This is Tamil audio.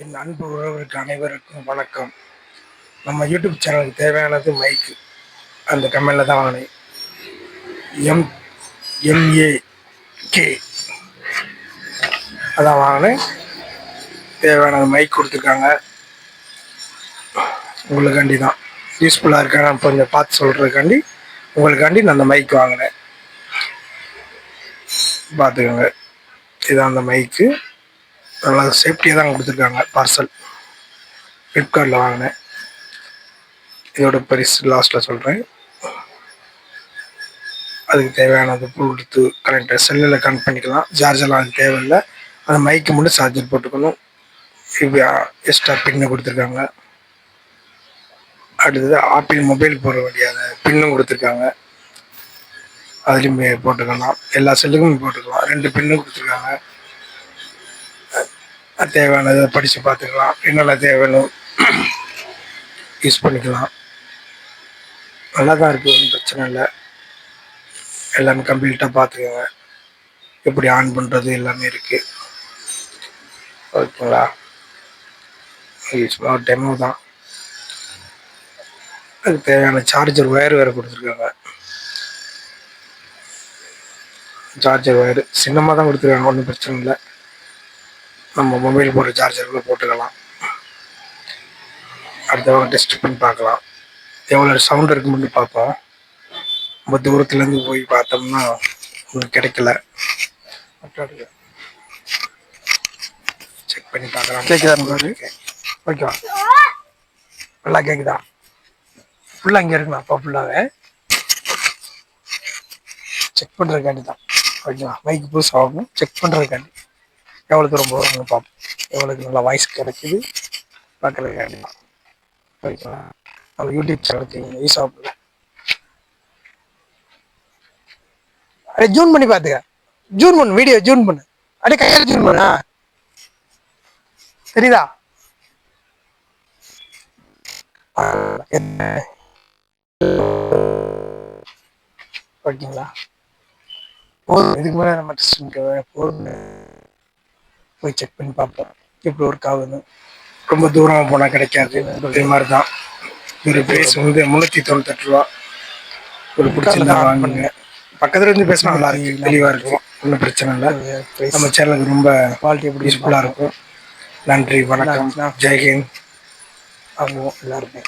என் அன்பு உறவுகளுக்கு அனைவருக்கும் வணக்கம். நம்ம யூடியூப் சேனலுக்கு தேவையானது மைக்கு அந்த கம்பெனியில் தான் வாங்கினேன் எம் எம்ஏ கே. அதான் வாங்கினேன் தேவையானது மைக் கொடுத்துருக்காங்க. உங்களுக்காண்டி தான். யூஸ்ஃபுல்லாக இருக்கா நான் கொஞ்சம் பார்த்து சொல்கிறதுக்காண்டி உங்களுக்காண்டி நான் அந்த மைக் வாங்கினேன். பார்த்துக்கோங்க. இதான் அந்த மைக்கு. நல்லா சேஃப்டியாக தான் கொடுத்துருக்காங்க பார்சல் ஃப்ளிப்கார்ட்டில் வாங்கினேன். இதோட பரிசு லாஸ்ட்டில் சொல்கிறேன் அதுக்கு தேவையானது ப்ளூடூத்து கரண்ட்டை செல்லில் கனெக்ட் பண்ணிக்கலாம். சார்ஜர்லாம் அது தேவையில்லை. அந்த மைக்கு மட்டும் சார்ஜர் போட்டுக்கணும். எக்ஸ்ட்ரா பின்னு கொடுத்துருக்காங்க. அடுத்தது ஆப்பிள் மொபைல் போட வேண்டிய பின்னும் கொடுத்துருக்காங்க. அதுலேயும் போட்டுக்கலாம். எல்லா செல்லுக்கும் போட்டுக்கலாம். ரெண்டு பின்னும் கொடுத்துருக்காங்க. தேவையானதை படித்து பார்த்துக்கலாம். என்னென்ன தேவைன்னு யூஸ் பண்ணிக்கலாம். நல்லா தான் இருக்குது ஒன்றும் பிரச்சனை இல்லை. எல்லாமே கம்ப்ளீட்டாக பார்த்துக்கோங்க. எப்படி ஆன் பண்ணுறது எல்லாமே இருக்குது ஓகேங்களா? ஒரு டெமோ தான். அதுக்கு தேவையான சார்ஜர் ஒயர் வேறு கொடுத்துருக்காங்க. சார்ஜர் ஒயர் சின்னமாக தான் கொடுத்துருக்காங்க ஒன்றும் பிரச்சனை இல்லை. நம்ம மொபைல் போடுற சார்ஜருக்குள்ளே போட்டுக்கலாம். அடுத்தவங்க டெஸ்ட் பண்ணி பார்க்கலாம். எவ்வளோ சவுண்ட் இருக்குன்னு பார்ப்போம். ரொம்ப தூரத்துலேருந்து போய் பார்த்தோம்னா ஒன்றும் கிடைக்கல. செக் பண்ணி பார்க்கலாம். கேட்குதா ஓகேவா? நல்லா கேட்குதா ஃபுல்லாக இங்கே இருக்குண்ணா அப்போ ஃபுல்லாகவே செக் பண்ணுறதுக்காண்டி தான். ஓகேவா? மைக்கு புதுசு ஆகணும் செக் பண்ணுறதுக்காண்டி எவ்வளோ தூரம் போகிறாங்க பார்ப்போம் எவ்வளோக்கு நல்லா வாய்ஸ் கிடைக்குது பார்க்குறதுக்காண்டி தான் நம்ம யூடியூப் சேனலுக்கு யூஸ் ஆகல அடே ஜூன் பண்ணி பார்த்துக்க. ஜூன் பண்ணு வீடியோ ஜூன் பண்ணு. அடே கையால் ஜூன் பண்ணா? தெரியுதா? ஓகேங்களா? போதும். இதுக்கு மேலே நம்ம டெஸ்ட் போதும். போய் செக் பண்ணி பார்ப்போம். எப்படி ஒர்க் ஆகுதுன்னு. ரொம்ப தூரமாக போனால் கிடைக்காது. இதே மாதிரி தான் ஒரு பிரைஸ் வந்து முந்நூற்றி தொண்ணூத்தெட்டு ரூபா. ஒரு பிடிச்சிருந்தா வாங்குங்க. பக்கத்துல இருந்து பேசினா நல்லா இருக்கு. தெளிவாக இருக்கும். ஒன்றும் பிரச்சனை இல்லை. நம்ம சேனலுக்கு ரொம்ப குவாலிட்டி எப்படி யூஸ்ஃபுல்லாக இருக்கும். நன்றி வணக்கம். ஜெய்ஹிந்த். அவங்க எல்லாருமே.